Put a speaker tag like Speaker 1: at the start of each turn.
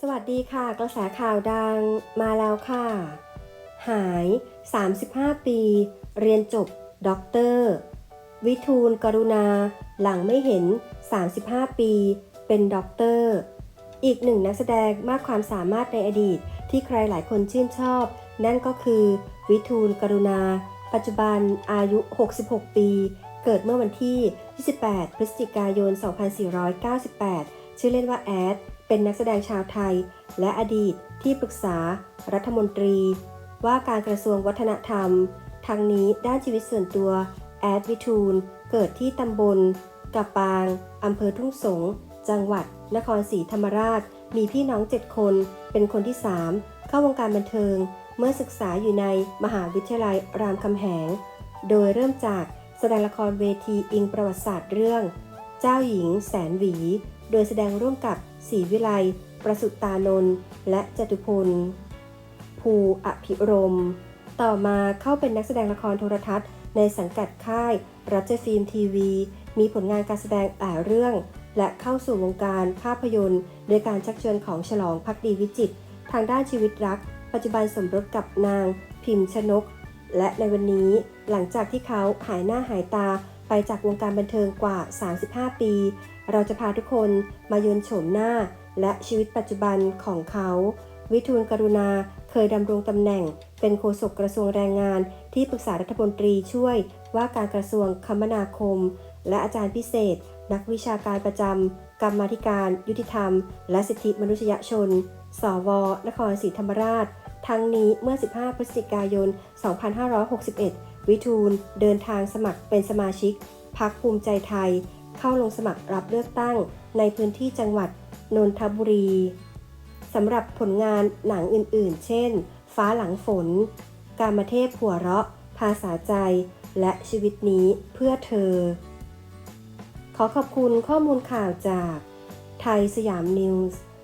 Speaker 1: สวัสดีค่ะ กระแสข่าวดังมาแล้วค่ะ หาย 35 ปี เรียนจบด็อกเตอร์วิทูลกรุณา หลังไม่เห็น 35 ปี เป็นด็อกเตอร์อีกหนึ่งนักแสดงมากความสามารถในอดีตที่ใครหลายคนชื่นชอบ นั่นก็คือ วิทูลกรุณา ปัจจุบันอายุ 66 ปี เกิดเมื่อวันที่ 28 พฤศจิกายน 2498 ชื่อเล่นว่าแอด เป็นนักแสดงชาวไทย และอดีตที่ปรึกษา รัฐมนตรี ว่าการกระทรวงวัฒนธรรม ทางนี้ด้านชีวิตส่วนตัว แอดวิทูล เกิดที่ตำบลกะปางอำเภอทุ่งสง จังหวัด นครศรีธรรมราช มีพี่น้อง7คน เป็นคนที่3เข้าวงการบันเทิง เมื่อศึกษาอยู่ในมหาวิทยาลัยรามคำแหง โดยเริ่มจากแสดงละครเวทีอิงประวัติศาสตร์เรื่อง เจ้าหญิงแสนหวี โดยแสดงร่วมกับศรีวิไล ประสุตตานนท์ และจตุพล ภูอภิรม ต่อมาเข้าเป็นนักแสดงละครโทรทัศน์ ในสังกัดค่าย รัชฟิล์มทีวี มีผลงานการแสดงหลายเรื่อง และเข้าสู่วงการภาพยนตร์ โดยการชักชวนของฉลองพักดีวิจิตทางด้านชีวิตรัก ปัจจุบันสมรสกับนาง พิมพ์ชนก และในวันนี้หลังจากที่เขาหายหน้าหายตา ไปจากวงการบันเทิงกว่า 35 ปี เราจะพาทุกคนมายนโฉมหน้า และชีวิตปัจจุบันของเขา วิทูลกรุณาเคยดำรงตำแหน่ง เป็นโฆษกกระทรวงแรงงาน ที่ปรึกษารัฐมนตรีช่วยว่าการกระทรวงคมนาคม และอาจารย์พิเศษ นักวิชาการประจำกรรมาธิการ ยุติธรรม และสิทธิมนุษยชน สว นครศรีธรรมราช ทั้งนี้เมื่อ 15 พฤศจิกายน 2561 วิทูลเดินทางสมัครเป็นสมาชิกพักภูมิใจไทย เข้าลงสมัครรับเลือกตั้งในพื้นที่จังหวัดนนทบุรีสำหรับผลงานหนังอื่นๆ เช่น ฟ้าหลังฝน การมเทพหัวเราะ ภาษาใจ และชีวิตนี้เพื่อเธอ ขอขอบคุณข้อมูลข่าวจากไทยสยามนิวส์